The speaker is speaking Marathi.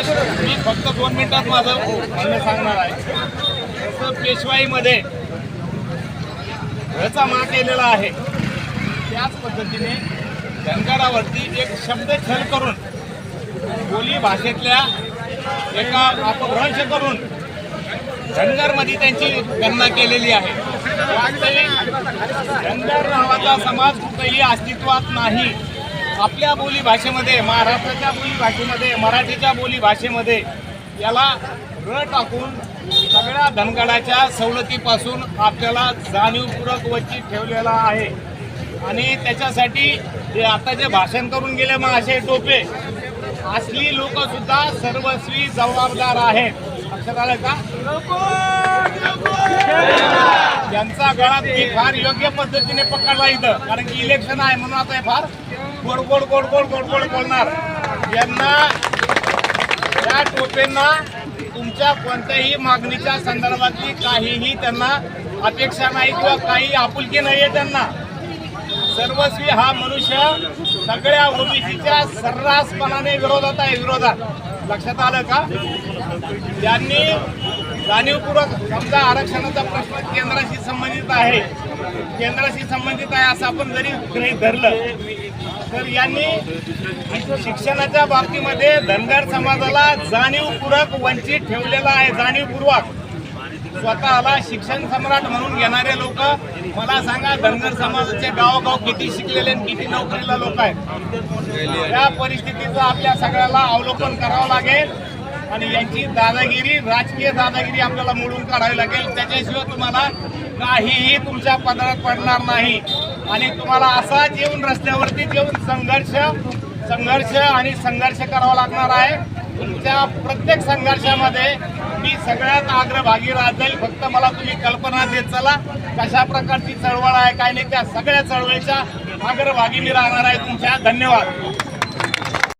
मी फक्त दोन मिनिटात माझं म्हणणं सांगणार आहे. जसं पेशवाईमध्ये ह्याचा मा केलेला आहे त्याच पद्धतीने धनगरावरती एक शब्द छल करून बोली भाषेतल्या एका अपभ्रंश करून धनगरमध्ये त्यांची गणना केलेली आहे. धनगर नावाचा समाज कुठेही अस्तित्वात नाही. आपल्या बोली भाषेमध्ये महाराष्ट्राच्या बोली भाषेमध्ये मराठीच्या बोली भाषेमध्ये याला र टाकून सगळ्या धनगडाच्या सवलतीपासून आपल्याला जाणीवपूर्वक वंचित ठेवलेला आहे. आणि त्याच्यासाठी जे आता जे भाषण करून गेले मग असे टोपे. असली लोकसुद्धा सर्वस्वी जबाबदार आहेत. लक्षात आलं का? यांचा गळा मी फार योग्य पद्धतीने पकडला इथं. कारण की इलेक्शन आहे म्हणून आता हे फार गोड गोड गोड गोड गोड गोड बोलणार. यांना या टोपेंना तुमच्या कोणत्याही मागणीच्या संदर्भातली काहीही त्यांना अपेक्षा नाही किंवा काही आपुलकी नाही आहे त्यांना. सर्वस्वी हा मनुष्य सगळ्या ओबीसीच्या सर्रासपणाने विरोधात आहे विरोधात. लक्षात आलं का? त्यांनी जाणीवपूर्वक समजा आरक्षणाचा प्रश्न केंद्राशी संबंधित आहे. केंद्राशी संबंधित आहे असं आपण जरी गृहीत धरलं तर यांनी शिक्षणाच्या बाबतीमध्ये धनगर समाजाला जाणीवपूर्वक वंचित ठेवलेला आहे. जाणीवपूर्वक. स्वतःला शिक्षण सम्राट म्हणून घेणारे लोक मला सांगा धनगर समाजाचे गावोगाव किती शिकलेले आणि किती नोकरीला लोक आहेत? या परिस्थितीचं आपल्या सगळ्याला अवलोकन करावं लागेल. आणि यांची दादागिरी राजकीय दादागिरी आपल्याला मोडून काढावी लागेल. त्याच्याशिवाय तुम्हाला काहीही तुमच्या पदरात पडणार नाही. आणि तुम्हाला असाच येऊन रस्त्यावरती येऊन संघर्ष संघर्ष आणि संघर्ष करावा लागणार आहे. तुमच्या प्रत्येक संघर्षामध्ये मी सगळ्यात अग्रभागी राहत जाईल. फक्त मला तुम्ही कल्पना देत चला कशा प्रकारची चळवळ आहे काय नाही त्या सगळ्या चळवळीच्या अग्रभागी मी राहणार आहे तुमच्या. धन्यवाद.